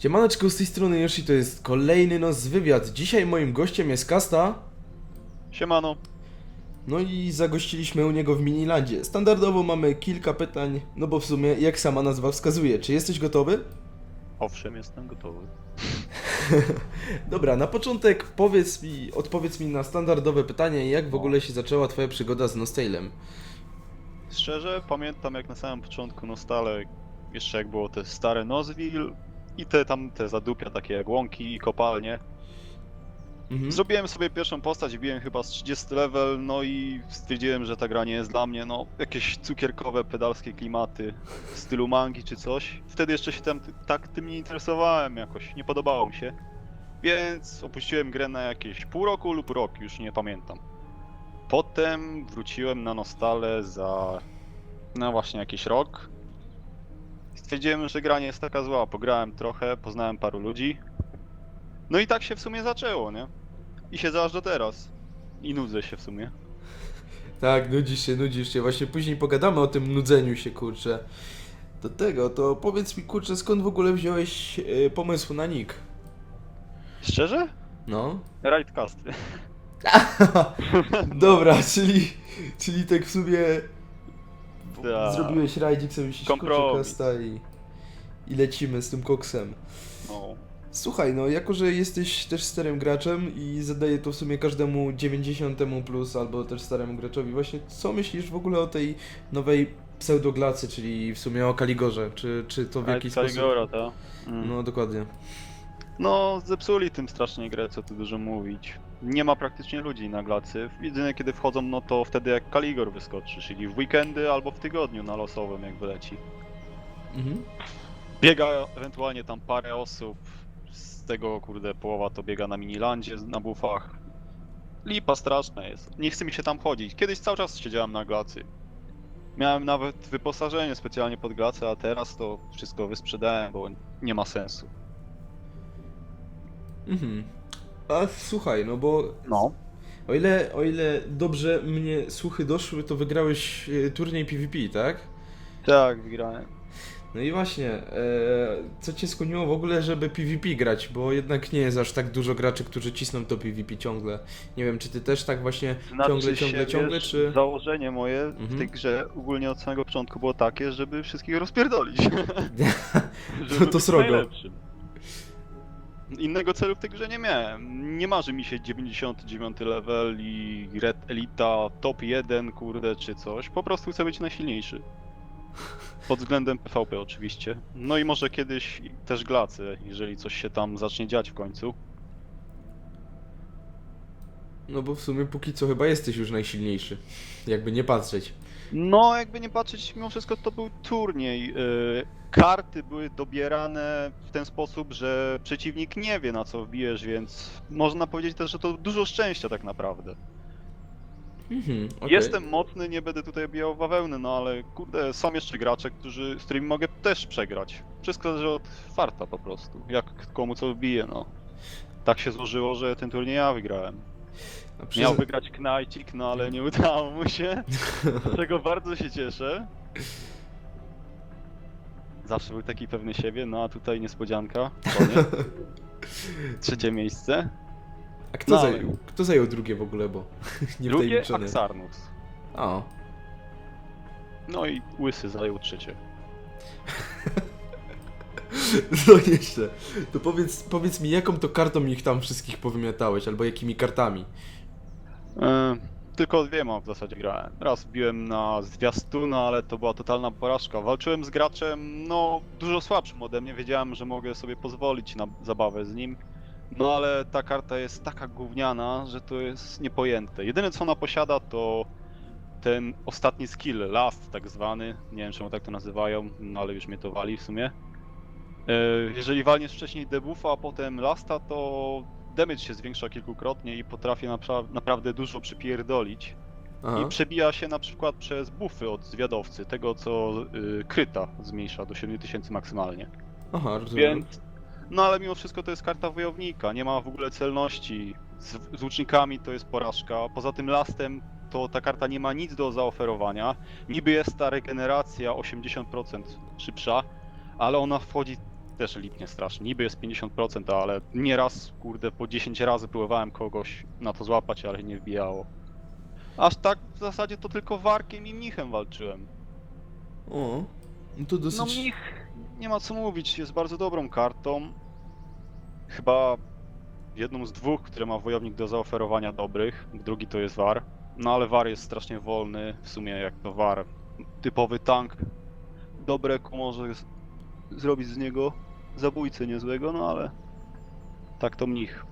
Siemaneczko, z tej strony Yoshi, to jest kolejny nos wywiad. Dzisiaj moim gościem jest Kasta. Siemano. No i zagościliśmy u niego w Minilandzie. Standardowo mamy kilka pytań, no bo w sumie, jak sama nazwa wskazuje, czy jesteś gotowy? Owszem, jestem gotowy. Dobra, na początek powiedz mi, odpowiedz mi na standardowe pytanie, jak w ogóle się zaczęła twoja przygoda z Nostalem? Szczerze, pamiętam jak na samym początku Nostale, jeszcze jak było te stare Nozville i te tam te zadupia takie jak łąki i kopalnie. Mhm. Zrobiłem sobie pierwszą postać, wbiłem chyba z 30 level, no i stwierdziłem, że ta gra nie jest dla mnie, no jakieś cukierkowe, pedalskie klimaty w stylu mangi czy coś. Wtedy jeszcze się tam tak tym nie interesowałem jakoś, nie podobało mi się. Więc opuściłem grę na jakieś pół roku lub rok, już nie pamiętam. Potem wróciłem na Nostale za no właśnie jakiś rok. Stwierdziłem, że gra nie jest taka zła, pograłem trochę, poznałem paru ludzi. No i tak się w sumie zaczęło, nie? I siedzę aż do teraz. I nudzę się w sumie. Tak, nudzisz się, nudzisz się. Właśnie później pogadamy o tym nudzeniu się, kurczę. Do tego, to powiedz mi, kurczę, skąd w ogóle wziąłeś e, pomysł na nick? Szczerze? No. Rightcasty. Dobra, czyli, czyli tak w sumie Tak. zrobiłeś rajdzik sobie się kasta i, i lecimy z tym koksem. No. Słuchaj, no jako, że jesteś też starym graczem i zadaję to w sumie każdemu 90 plus albo też staremu graczowi, właśnie co myślisz w ogóle o tej nowej pseudoglacy, czyli w sumie o Kaligorze? Czy, czy to w jakiś sposób... Kaligora, to. Mm. No dokładnie. No, zepsuli tym strasznie grę, co tu dużo mówić. Nie ma praktycznie ludzi na glacy. Jedynie kiedy wchodzą, no to wtedy jak Kaligor wyskoczy, czyli w weekendy albo w tygodniu na losowym, jak wyleci. Mhm. Biega ewentualnie tam parę osób, z tego kurde połowa to biega na minilandzie, na bufach. Lipa straszna jest. Nie chce mi się tam chodzić. Kiedyś cały czas siedziałem na glacy. Miałem nawet wyposażenie specjalnie pod glacę, a teraz to wszystko wysprzedałem, bo nie ma sensu. Mhm. A słuchaj, no bo No. o ile, o ile dobrze mnie słuchy doszły, to wygrałeś e, turniej PvP, tak? Tak, wygrałem. No i właśnie, e, co cię skłoniło w ogóle, żeby PvP grać? Bo jednak nie jest aż tak dużo graczy, którzy cisną to PvP ciągle. Nie wiem, czy ty też tak właśnie ciągle, ciągle, ciągle, Znaczy wiesz, czy... Założenie moje Mhm. w tej grze ogólnie od samego początku było takie, żeby wszystkich rozpierdolić. To- żeby to być srogo. najlepszym. Innego celu w tej grze nie miałem. Nie marzy mi się 99 level i Red Elita top 1, kurde, czy coś. Po prostu chcę być najsilniejszy. Pod względem PvP oczywiście. No i może kiedyś też glacy, jeżeli coś się tam zacznie dziać w końcu. No bo w sumie póki co chyba jesteś już najsilniejszy. Jakby nie patrzeć. No, jakby nie patrzeć, mimo wszystko to był turniej. Yy, Karty były dobierane w ten sposób, że przeciwnik nie wie na co wbijesz, więc można powiedzieć też, że to dużo szczęścia tak naprawdę. Mhm, okej. Jestem mocny, nie będę tutaj bijał bawełny, no ale kurde, są jeszcze gracze, którzy, z którymi mogę też przegrać. Wszystko zależy od farta po prostu, jak komu co wbije, no. Tak się złożyło, że ten turniej ja wygrałem. Przyzna- Miał wygrać Knajcik, no ale nie udało mu się. Z czego bardzo się cieszę. Zawsze był taki pewny siebie, no a tutaj niespodzianka. Koniec. Trzecie miejsce. A kto, No, ale- zajął, kto zajął drugie w ogóle, bo nie Drugie wtajemniczony. Axarnus. O, No i Łysy zajął trzecie. no jeszcze. To powiedz, powiedz mi, jaką to kartą ich tam wszystkich powymiatałeś, albo jakimi kartami? E, tylko dwiema w zasadzie grałem. Raz biłem na zwiastuna, ale to była totalna porażka. Walczyłem z graczem, no, dużo słabszym ode mnie. Wiedziałem, że mogę sobie pozwolić na zabawę z nim. No ale ta karta jest taka gówniana, że to jest niepojęte. Jedyne co ona posiada to ten ostatni skill, last tak zwany. Nie wiem czemu tak to nazywają, no ale już mnie to wali w sumie. E, Jeżeli walniesz wcześniej debuffa, a potem lasta, to damage się zwiększa kilkukrotnie i potrafię napra- naprawdę dużo przypierdolić. Aha. I przebija się na przykład przez buffy od zwiadowcy, tego co y, kryta zmniejsza do 7000 maksymalnie. Aha, rozumiem. Więc, no ale mimo wszystko to jest karta wojownika, nie ma w ogóle celności. Z, z łucznikami to jest porażka. Poza tym lastem to ta karta nie ma nic do zaoferowania. Niby jest ta regeneracja 80% szybsza, ale ona wchodzi też lipnie strasznie. Niby jest 50%, ale nieraz, kurde, po 10 razy próbowałem kogoś na to złapać, ale nie wbijało. Aż tak w zasadzie to tylko Warkiem i Mnichem walczyłem. O, no to dosyć... No Mnich, nie ma co mówić, jest bardzo dobrą kartą. Chyba jedną z dwóch, które ma wojownik do zaoferowania dobrych. Drugi to jest War. No ale War jest strasznie wolny, w sumie jak to War. Typowy tank. Dobre może zrobić z niego zabójcę niezłego, no ale tak to mnich.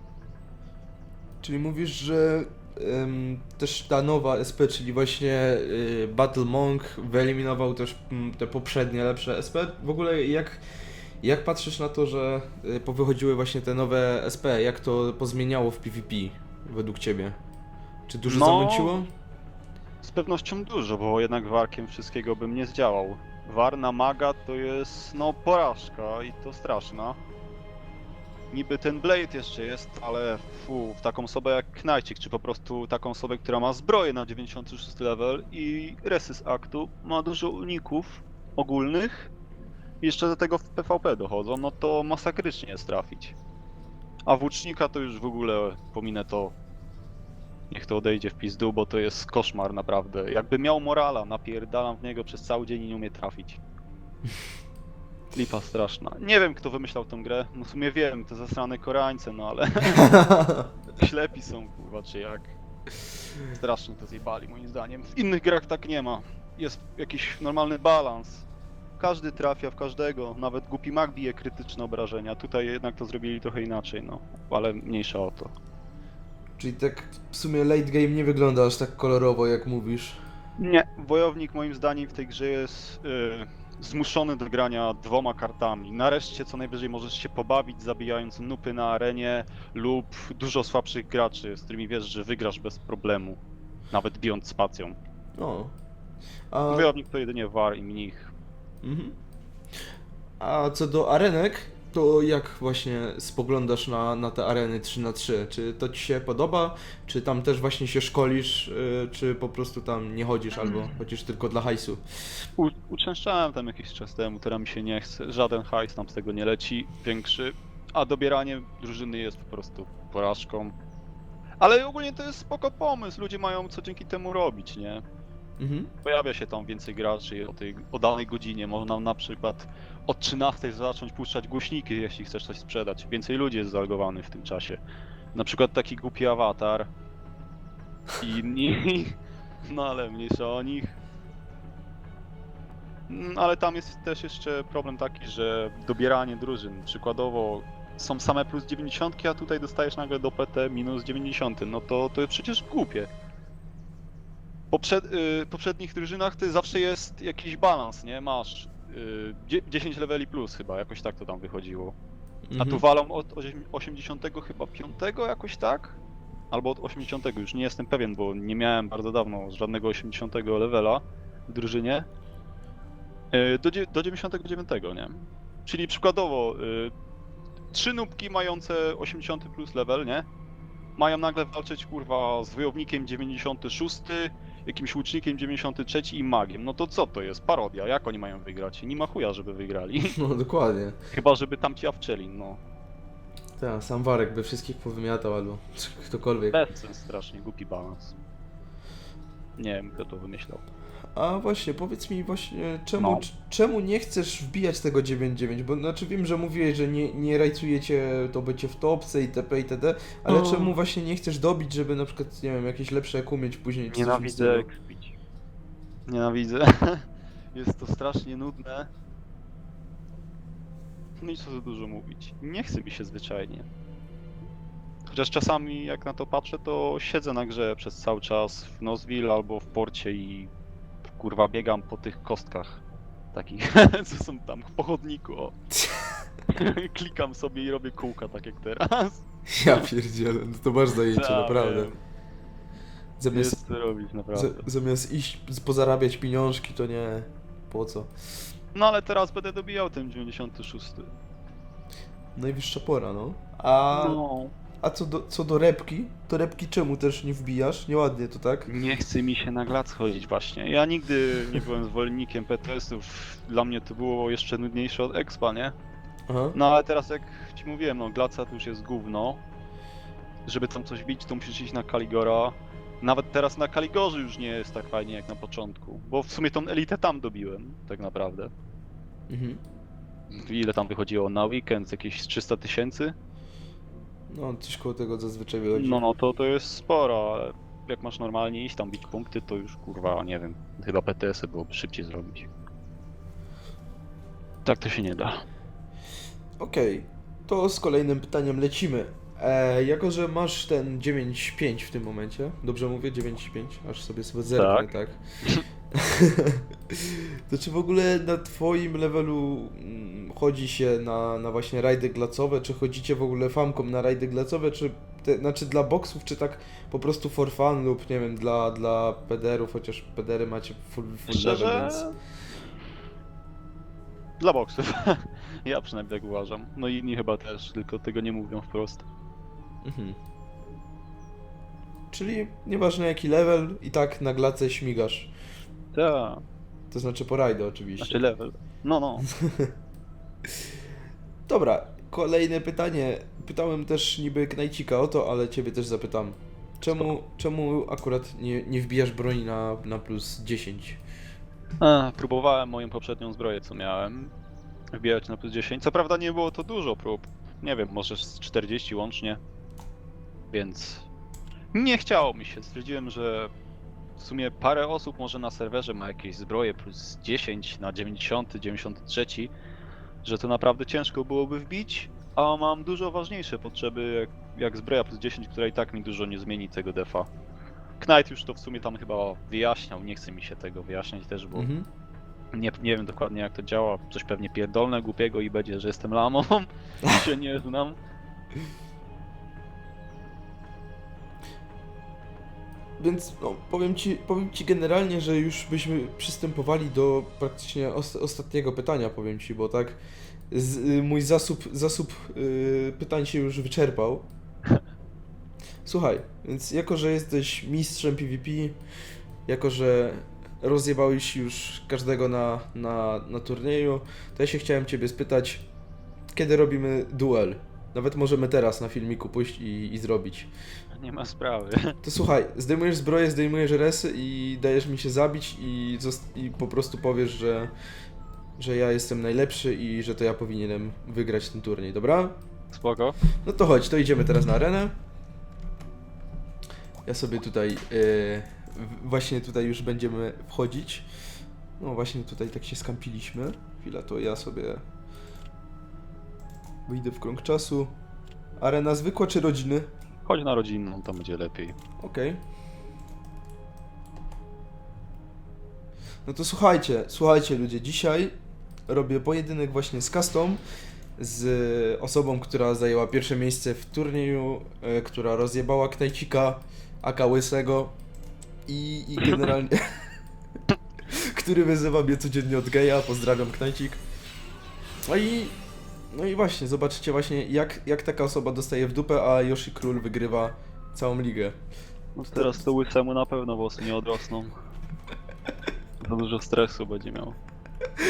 Czyli mówisz, że em, też ta nowa SP, czyli właśnie y, Battle Monk wyeliminował też mm, te poprzednie lepsze SP. W ogóle jak, jak patrzysz na to, że y, powychodziły właśnie te nowe SP, jak to pozmieniało w PvP według ciebie? Czy dużo No, zanuciło? Z pewnością dużo, bo jednak Warkiem wszystkiego bym nie zdziałał. War na maga to jest, no, porażka i to straszna. Niby ten Blade jeszcze jest, ale fu, w taką osobę jak Knajcik, czy po prostu taką osobę, która ma zbroję na 96 level i resy z aktu, ma dużo uników ogólnych, jeszcze do tego w PvP dochodzą, no to masakrycznie jest trafić. A włócznika to już w ogóle pominę to Niech to odejdzie w pizdu, bo to jest koszmar naprawdę. Jakby miał morala, napierdalam w niego przez cały dzień i nie umie trafić. Lipa straszna. Nie wiem kto wymyślał tę grę. No w sumie wiem, te zasrane Koreańce, no ale ślepi są kurwa czy jak. Strasznie to zjebali moim zdaniem. W innych grach tak nie ma. Jest jakiś normalny balans. Każdy trafia w każdego, nawet głupi mag bije krytyczne obrażenia. Tutaj jednak to zrobili trochę inaczej, no. Ale mniejsza o to. Czyli tak w sumie late game nie wygląda aż tak kolorowo, jak mówisz. Nie, wojownik moim zdaniem w tej grze jest y, zmuszony do grania dwoma kartami. Nareszcie co najwyżej możesz się pobawić zabijając nupy na arenie lub dużo słabszych graczy, z którymi wiesz, że wygrasz bez problemu. Nawet bijąc spacją. O. A, Wojownik to jedynie war i mnich. mhm. A co do arenek, to jak właśnie spoglądasz na, na te areny 3 na 3 Czy to ci się podoba? Czy tam też właśnie się szkolisz? y, Czy po prostu tam nie chodzisz albo chodzisz tylko dla hajsu? U, uczęszczałem tam jakiś czas temu, teraz mi się nie chce. Żaden hajs nam z tego nie leci, większy. A dobieranie drużyny jest po prostu porażką. Ale ogólnie to jest spoko pomysł, ludzie mają co dzięki temu robić, nie? Mhm. Pojawia się tam więcej graczy o, tej, o danej godzinie. Można na przykład od 13 zacząć puszczać głośniki, jeśli chcesz coś sprzedać. Więcej ludzi jest zalogowanych w tym czasie. Na przykład taki głupi awatar inni. No ale mniejsza o nich. Mm, Ale tam jest też jeszcze problem taki, że dobieranie drużyn, przykładowo są same plus 90, a tutaj dostajesz nagle do PT minus 90, no to to jest przecież głupie poprzed, y, poprzednich drużynach to zawsze jest jakiś balans, nie? Masz y, dzie- 10 leveli plus chyba, jakoś tak to tam wychodziło. A tu Mhm. walą od osie- 80 chyba 5 jakoś tak? Albo od 80 już nie jestem pewien, bo nie miałem bardzo dawno żadnego 80 levela w drużynie. Y, do, dzie- do 99, nie? Czyli przykładowo y, trzy nubki mające 80 plus level, nie? Mają nagle walczyć kurwa z wojownikiem 96, jakimś łucznikiem 93 i magiem. No to co to jest? Parodia. Jak oni mają wygrać? Nie ma chuja, żeby wygrali. No dokładnie. Chyba, żeby tamci awczeli, no. Tak, sam Warek by wszystkich powymiatał albo ktokolwiek. Bezsens strasznie, głupi balans. Nie wiem, kto to wymyślał. A właśnie, powiedz mi właśnie, czemu, No. czemu nie chcesz wbijać tego 9.9? Bo znaczy wiem, że mówiłeś, że nie, nie rajcujecie to bycie w topce itp. itd. Ale No. czemu właśnie nie chcesz dobić, żeby na przykład, nie wiem, jakieś lepsze eku mieć później? czy Nienawidzę kpić. Nienawidzę. Jest to strasznie nudne. No i co za dużo mówić. Nie chce mi się zwyczajnie. Chociaż czasami jak na to patrzę, to siedzę na grze przez cały czas w Nozville albo w porcie i kurwa biegam po tych kostkach. Takich, co są tam po chodniku. O. Klikam sobie i robię kółka tak jak teraz. Ja pierdzielę, no to masz zajęcie, Ja naprawdę. wiem, Zamiast, Jest co robić, naprawdę. z, zamiast iść pozarabiać pieniążki, to nie. Po co? No ale teraz będę dobijał ten 96. Najwyższa pora, no. A, No. A co, do, co do repki, to repki czemu też nie wbijasz? Nieładnie to tak? Nie chce mi się na glac chodzić właśnie. Ja nigdy nie byłem zwolennikiem PTS-ów. Dla mnie to było jeszcze nudniejsze od Expa, nie? Aha. No ale teraz jak ci mówiłem, no Glaca to już jest gówno. Żeby tam coś bić, to musisz iść na Kaligora. Nawet teraz na Kaligorze już nie jest tak fajnie jak na początku. Bo w sumie tą elitę tam dobiłem, tak naprawdę. Mhm. Ile tam wychodziło na weekend? Jakieś 300 tysięcy? No, coś koło tego zazwyczaj wychodzi. No no to to jest sporo, ale jak masz normalnie iść tam bić punkty, to już kurwa, nie wiem, chyba PTS-y byłoby szybciej zrobić. Tak to się nie da. Okej, to z kolejnym pytaniem lecimy. E, jako, że masz ten 9.5 w tym momencie, dobrze mówię 9.5, aż sobie sobie zerknę, tak? to czy w ogóle na twoim levelu mm, chodzi się na, na właśnie rajdy glacowe, czy chodzicie w ogóle famką na rajdy glacowe, czy te, znaczy dla boksów, czy tak po prostu for fun lub nie wiem, dla, dla pederów, chociaż pedery macie full, full Szczerze? level, więc... Dla boksów. ja przynajmniej tak uważam. No i inni chyba też, tylko tego nie mówią wprost. Mhm. Czyli nieważne jaki level, i tak na glace śmigasz. Tak, To znaczy po rajdy oczywiście. znaczy level. No, no. Dobra, kolejne pytanie. Pytałem też niby Knajcika o to, ale ciebie też zapytam. Czemu, czemu akurat nie, nie wbijasz broni na, na plus 10? A, próbowałem moją poprzednią zbroję, co miałem. Wbijać na plus 10. Co prawda nie było to dużo prób. Nie wiem, może z 40 łącznie. Więc nie chciało mi się. Stwierdziłem, że w sumie parę osób może na serwerze ma jakieś zbroje plus 10 na 90, 93, że to naprawdę ciężko byłoby wbić, a mam dużo ważniejsze potrzeby jak, jak zbroja plus 10, która i tak mi dużo nie zmieni tego defa. Knight już to w sumie tam chyba wyjaśniał, nie chce mi się tego wyjaśniać też, bo Mhm. nie, nie wiem dokładnie jak to działa. Coś pewnie pierdolne, głupiego i będzie, że jestem lamą. się nie znam. Więc no, powiem, ci, powiem ci generalnie, że już byśmy przystępowali do praktycznie os ostatniego pytania, powiem ci, bo tak z, y, mój zasób, zasób y, pytań się już wyczerpał. Słuchaj, więc jako, że jesteś mistrzem PvP, jako, że rozjebałeś już każdego na, na, na turnieju, to ja się chciałem ciebie spytać, kiedy robimy duel? Nawet możemy teraz na filmiku pójść i, i zrobić. Nie ma sprawy. To słuchaj, zdejmujesz zbroję, zdejmujesz resy i dajesz mi się zabić i, i po prostu powiesz, że, że ja jestem najlepszy i że to ja powinienem wygrać ten turniej, dobra? Spoko. No to chodź, to idziemy teraz na arenę. Ja sobie tutaj, yy, w- właśnie tutaj już będziemy wchodzić. No właśnie tutaj tak się skampiliśmy. Chwila, to ja sobie wyjdę w krąg czasu. Arena zwykła czy rodziny? Chodź na rodzinną, tam będzie lepiej. Okej. No to słuchajcie, słuchajcie ludzie, dzisiaj robię pojedynek właśnie z Custom, z osobą, która zajęła pierwsze miejsce w turnieju, e, która rozjebała Knajcika, aka Łysego i, i generalnie, który wyzywa mnie codziennie od geja, pozdrawiam Knajcik. No i, no i właśnie, zobaczycie właśnie jak, jak taka osoba dostaje w dupę, a Yoshi Król wygrywa całą ligę. No teraz to łysemu na pewno włosy nie odrosną. Za dużo stresu będzie miał.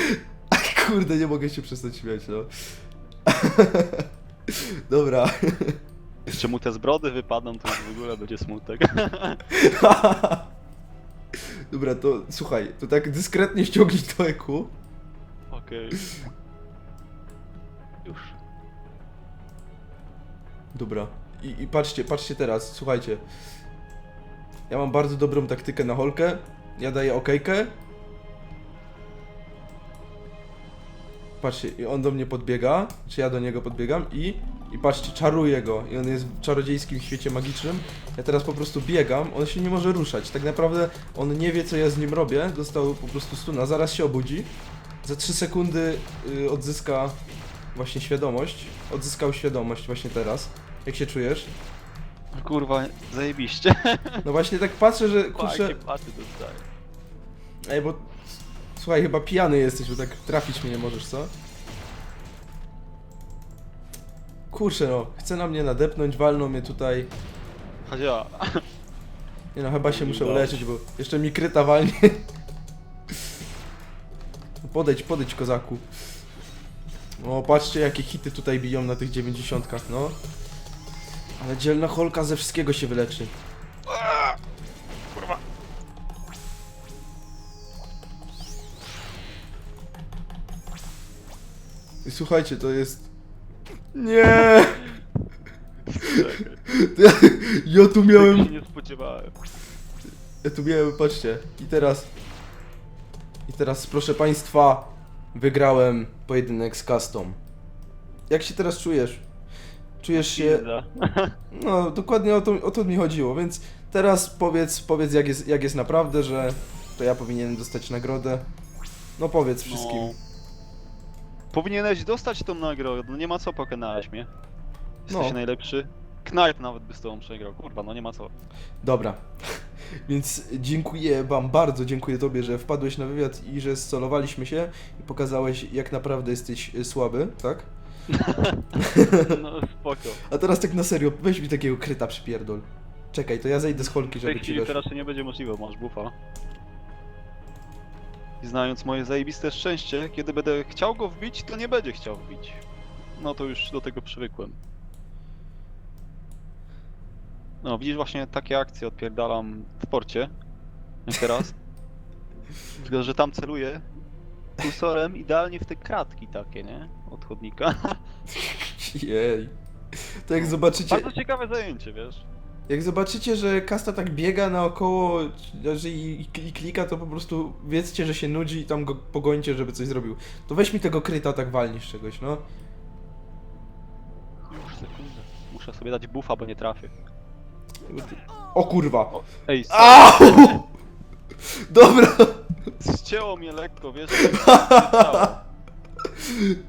Kurde, nie mogę się przestać śmiać, no. Dobra. Jeszcze mu te zbrody wypadną, to już w ogóle będzie smutek. Dobra, to słuchaj, to tak dyskretnie ściągnij to eku. Okej. Już. Dobra. I, I patrzcie, patrzcie teraz, słuchajcie. Ja mam bardzo dobrą taktykę na holkę. Ja daję okejkę. Patrzcie, i on do mnie podbiega, czy ja do niego podbiegam i, i patrzcie, czaruję go. I on jest w czarodziejskim świecie magicznym. Ja teraz po prostu biegam, on się nie może ruszać. Tak naprawdę on nie wie, co ja z nim robię. Dostał po prostu stuna, zaraz się obudzi. Za 3 sekundy y, odzyska właśnie świadomość. Odzyskał świadomość właśnie teraz. Jak się czujesz? Kurwa, zajebiście. No właśnie tak patrzę, że kurczę... Jakie paty dostaję. Ej, bo... Słuchaj, chyba pijany jesteś, bo tak trafić mnie nie możesz, co? Kurczę no, chce na mnie nadepnąć, walną mnie tutaj. Chadzia. Nie no, chyba się muszę Udało uleczyć, bo jeszcze mi kryta walnie. Podejdź, podejdź kozaku. O, patrzcie jakie hity tutaj biją na tych 90 no. Ale dzielna holka ze wszystkiego się wyleczy. Kurwa. I słuchajcie, to jest... Nie! Ja, ja tu Tego miałem... się nie spodziewałem. Ja tu miałem, patrzcie. I teraz... I teraz, proszę państwa, wygrałem pojedynek z Custom. Jak się teraz czujesz? Czujesz się... No, dokładnie o to, o to mi chodziło, więc teraz powiedz, powiedz jak jest, jak jest naprawdę, że to ja powinienem dostać nagrodę. No powiedz wszystkim. No. Powinieneś dostać tą nagrodę, no nie ma co, pokonałeś mnie. Jesteś No. najlepszy. Knight nawet by z tobą przegrał, kurwa, no nie ma co. Dobra. Więc dziękuję wam bardzo, dziękuję tobie, że wpadłeś na wywiad i że ssolowaliśmy się i pokazałeś jak naprawdę jesteś y, słaby, tak? No spoko. A teraz tak na serio, weź mi takiego kryta przypierdol. Czekaj, to ja zejdę z holki, W tej żeby ci chwili wiesz. to raczej nie będzie możliwe, masz bufa. I znając moje zajebiste szczęście, kiedy będę chciał go wbić, to nie będzie chciał wbić. No to już do tego przywykłem. No, widzisz właśnie takie akcje odpierdalam w porcie. Jak teraz. Tylko, że tam celuję kursorem idealnie w te kratki takie, nie? Od chodnika. Jej. To jak zobaczycie, Bardzo ciekawe zajęcie, wiesz? jak zobaczycie, że kasta tak biega naokoło że i, i klika, to po prostu wiedzcie, że się nudzi i tam go pogońcie, żeby coś zrobił. To weź mi tego kryta tak walnisz czegoś, no. Już sekundę. Muszę sobie dać buffa, bo nie trafię. O kurwa. Ej. Au! Dobra, Zcięło mnie lekko, wiesz?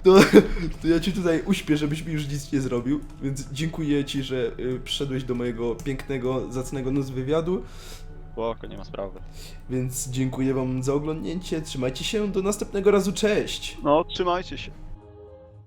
to, to ja ci tutaj uśpię, żebyś mi już nic nie zrobił, więc dziękuję ci, że y, przyszedłeś do mojego pięknego, zacnego nus wywiadu, Spoko, nie ma sprawy. więc dziękuję wam za oglądnięcie, trzymajcie się, do następnego razu, cześć! No, trzymajcie się.